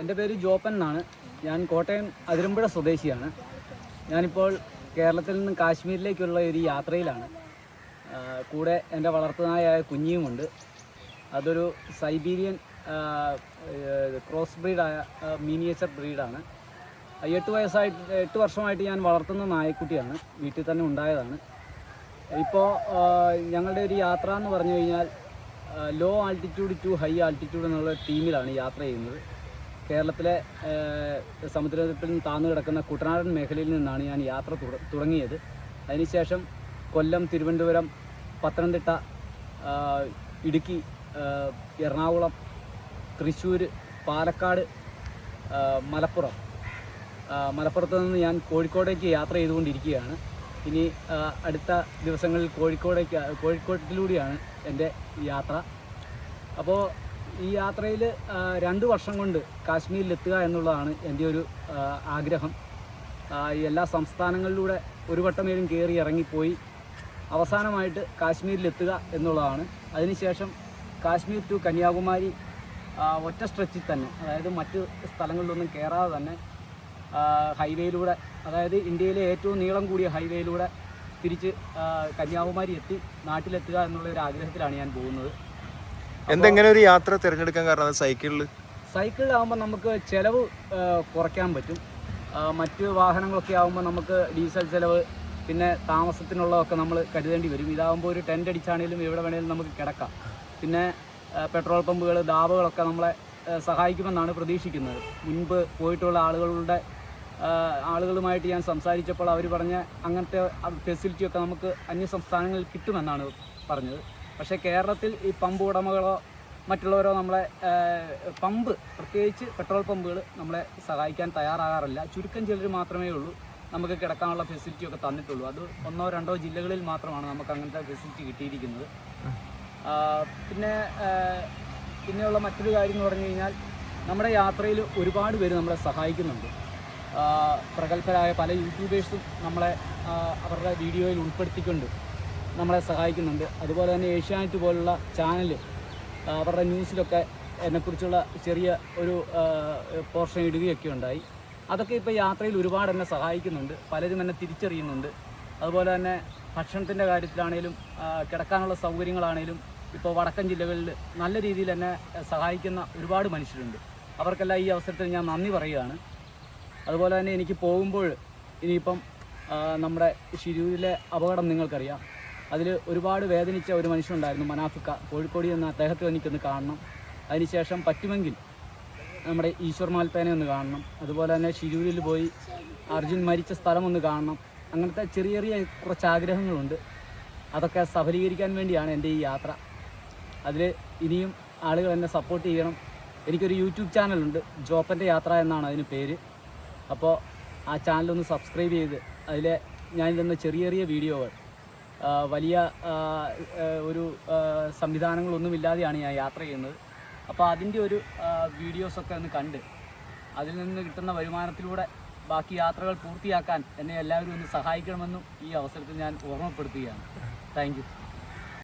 എന്റെ പേര് ജോപ്പൻ എന്നാണ്. ഞാൻ കോട്ടയം അതിരമ്പുഴ സ്വദേശിയാണ്. ഞാനിപ്പോൾ കേരളത്തിൽ നിന്ന് കാശ്മീരിലേക്കുള്ള ഒരു യാത്രയിലാണ്. കൂടെ എന്റെ വളർത്തുനായായ കുഞ്ഞിയുമുണ്ട്. അതൊരു സൈബീരിയൻ ക്രോസ് ബ്രീഡായ മീനിയേച്ചർ ബ്രീഡാണ് എട്ട് വയസ്സായിട്ട് എട്ട് വർഷമായിട്ട് ഞാൻ വളർത്തുന്ന നായക്കുട്ടിയാണ്. വീട്ടിൽ തന്നെ ഉണ്ടായതാണ്. ഇപ്പോൾ ഞങ്ങളുടെ ഒരു യാത്ര എന്ന് പറഞ്ഞു കഴിഞ്ഞാൽ low altitude to high altitude എന്നുള്ള ടീമിലാണ് യാത്ര ചെയ്യുന്നത്. കേരളത്തിലെ സമുദ്രത്തിൽ നിന്ന് കിടക്കുന്ന കുട്ടനാടൻ മേഖലയിൽ നിന്നാണ് ഞാൻ യാത്ര തുടങ്ങിയത്. അതിനുശേഷം കൊല്ലം തിരുവനന്തപുരം പത്തനംതിട്ട ഇടുക്കി എറണാകുളം തൃശ്ശൂർ പാലക്കാട് മലപ്പുറം. മലപ്പുറത്ത് നിന്ന് ഞാൻ കോഴിക്കോടേക്ക് യാത്ര ചെയ്തുകൊണ്ടിരിക്കുകയാണ്. ഇനി അടുത്ത ദിവസങ്ങളിൽ കോഴിക്കോടേക്ക് കോഴിക്കോട്ടിലൂടെയാണ് എന്റെ യാത്ര. അപ്പോൾ ഈ യാത്രയിൽ രണ്ട് വർഷം കൊണ്ട് കാശ്മീരിൽ എത്തുക എന്നുള്ളതാണ് എന്റെ ഒരു ആഗ്രഹം. എല്ലാ സംസ്ഥാനങ്ങളിലൂടെ ഒരു വട്ടമേലും കയറി ഇറങ്ങിപ്പോയി അവസാനമായിട്ട് കാശ്മീരിലെത്തുക എന്നുള്ളതാണ്. അതിനുശേഷം കാശ്മീർ ടു കന്യാകുമാരി ഒറ്റ സ്ട്രെച്ചിൽ തന്നെ അതായത് മറ്റ് സ്ഥലങ്ങളിലൊന്നും കയറാതെ തന്നെ ഹൈവേയിലൂടെ അതായത് ഇന്ത്യയിലെ ഏറ്റവും നീളം കൂടിയ ഹൈവേയിലൂടെ തിരിച്ച് കന്യാകുമാരി എത്തി നാട്ടിലെത്തുക എന്നുള്ള ഒരു ആഗ്രഹത്തിലാണ് ഞാൻ പോകുന്നത്. എന്തെങ്ങനെ ഒരു യാത്ര തിരഞ്ഞെടുക്കാൻ കാരണം സൈക്കിളിൽ സൈക്കിളിൽ? സൈക്കിളിലാകുമ്പോൾ നമുക്ക് ചിലവ് കുറയ്ക്കാൻ പറ്റും. മറ്റു മറ്റ് വാഹനങ്ങളൊക്കെ ആകുമ്പോൾ നമുക്ക് ഡീസൽ ചിലവ് പിന്നെ താമസത്തിനുള്ളതൊക്കെ നമ്മൾ കരുതേണ്ടി വരും. ഇതാകുമ്പോൾ ഒരു ടെന്റ് അടിച്ചാണെങ്കിലും എവിടെ വേണേലും നമുക്ക് കിടക്കാം. പിന്നെ പെട്രോൾ പമ്പുകൾ ദാബുകളൊക്കെ നമ്മളെ സഹായിക്കുമെന്നാണ് പ്രതീക്ഷിക്കുന്നത്. മുൻപ് പോയിട്ടുള്ള ആളുകളുടെ ആളുകളുമായിട്ട് ഞാൻ സംസാരിച്ചപ്പോൾ അവർ പറഞ്ഞ അങ്ങനത്തെ ഫെസിലിറ്റിയൊക്കെ നമുക്ക് അന്യ സംസ്ഥാനങ്ങളിൽ കിട്ടുമെന്നാണ് പറഞ്ഞത്. പക്ഷേ കേരളത്തിൽ ഈ പമ്പ് ഉടമകളോ മറ്റുള്ളവരോ നമ്മളെ പമ്പ് പ്രത്യേകിച്ച് പെട്രോൾ പമ്പുകൾ നമ്മളെ സഹായിക്കാൻ തയ്യാറാകാറില്ല. ചുരുക്കം ചിലർ മാത്രമേ ഉള്ളൂ. നമുക്ക് കിടക്കാനുള്ള ഫെസിലിറ്റി ഒക്കെ തന്നിട്ടുള്ളൂ. അത് ഒന്നോ രണ്ടോ ജില്ലകളിൽ മാത്രമാണ് നമുക്ക് അങ്ങനത്തെ ഫെസിലിറ്റി കിട്ടിയിരിക്കുന്നത്. പിന്നെ പിന്നെയുള്ള മറ്റൊരു കാര്യം എന്ന് പറഞ്ഞു കഴിഞ്ഞാൽ നമ്മുടെ യാത്രയിൽ ഒരുപാട് പേര് നമ്മളെ സഹായിക്കുന്നുണ്ട്. പ്രഗത്ഭരായ പല യൂട്യൂബേഴ്സും നമ്മളെ അവരുടെ വീഡിയോയിൽ ഉൾപ്പെടുത്തിക്കൊണ്ട് നമ്മളെ സഹായിക്കുന്നുണ്ട്. അതുപോലെ തന്നെ ഏഷ്യാനെറ്റ് പോലുള്ള ചാനൽ അവരുടെ ന്യൂസിലൊക്കെ എന്നെക്കുറിച്ചുള്ള ചെറിയ ഒരു പോർഷൻ ഇടുകയൊക്കെ ഉണ്ടായി. അതൊക്കെ ഇപ്പോൾ യാത്രയിൽ ഒരുപാട് എന്നെ സഹായിക്കുന്നുണ്ട്. പലരും എന്നെ തിരിച്ചറിയുന്നുണ്ട്. അതുപോലെ തന്നെ ഭക്ഷണത്തിന്റെ കാര്യത്തിലാണേലും കിടക്കാനുള്ള സൗകര്യങ്ങളാണേലും ഇപ്പോൾ വടക്കൻ ജില്ലകളിൽ നല്ല രീതിയിൽ എന്നെ സഹായിക്കുന്ന ഒരുപാട് മനുഷ്യരുണ്ട്. അവർക്കെല്ലാം ഈ അവസരത്തിൽ ഞാൻ നന്ദി പറയുകയാണ്. അതുപോലെ തന്നെ എനിക്ക് പോകുമ്പോൾ ഇനിയിപ്പം നമ്മുടെ ഷിരൂരിലെ അപകടം നിങ്ങൾക്കറിയാം. അതിൽ ഒരുപാട് വേദനിച്ച ഒരു മനുഷ്യനുണ്ടായിരുന്നു മനാഫിക്ക. കോഴിക്കോട് എന്ന അദ്ദേഹത്തെ എനിക്കൊന്ന് കാണണം. അതിനുശേഷം പറ്റുമെങ്കിൽ നമ്മുടെ ഈശ്വർ മാൽപ്പേനെ ഒന്ന് കാണണം. അതുപോലെ തന്നെ ഷിരൂരിൽ പോയി അർജുൻ മരിച്ച സ്ഥലം ഒന്ന് കാണണം. അങ്ങനത്തെ ചെറിയ ചെറിയ കുറച്ച് ആഗ്രഹങ്ങളുണ്ട്. അതൊക്കെ സഫലീകരിക്കാൻ വേണ്ടിയാണ് എന്റെ ഈ യാത്ര. അതിൽ ഇനിയും ആളുകൾ എന്നെ സപ്പോർട്ട് ചെയ്യണം. എനിക്കൊരു യൂട്യൂബ് ചാനലുണ്ട് ജോപ്പന്റെ യാത്ര എന്നാണ് അതിന് പേര്. അപ്പോൾ ആ ചാനലൊന്ന് സബ്സ്ക്രൈബ് ചെയ്ത് അതിലെ ഞാനിതെന്ന ചെറിയ ചെറിയ വീഡിയോകൾ വലിയ ഒരു സംവിധാനങ്ങളൊന്നുമില്ലാതെയാണ് ഞാൻ യാത്ര ചെയ്യുന്നത്. അപ്പോൾ അതിന്റെ ഒരു വീഡിയോസൊക്കെ ഒന്ന് കണ്ട് അതിൽ നിന്ന് കിട്ടുന്ന വരുമാനത്തിലൂടെ ബാക്കി യാത്രകൾ പൂർത്തിയാക്കാൻ എന്നെ എല്ലാവരും ഒന്ന് സഹായിക്കണമെന്നും ഈ അവസരത്തിൽ ഞാൻ ഓർമ്മപ്പെടുത്തുകയാണ്. താങ്ക്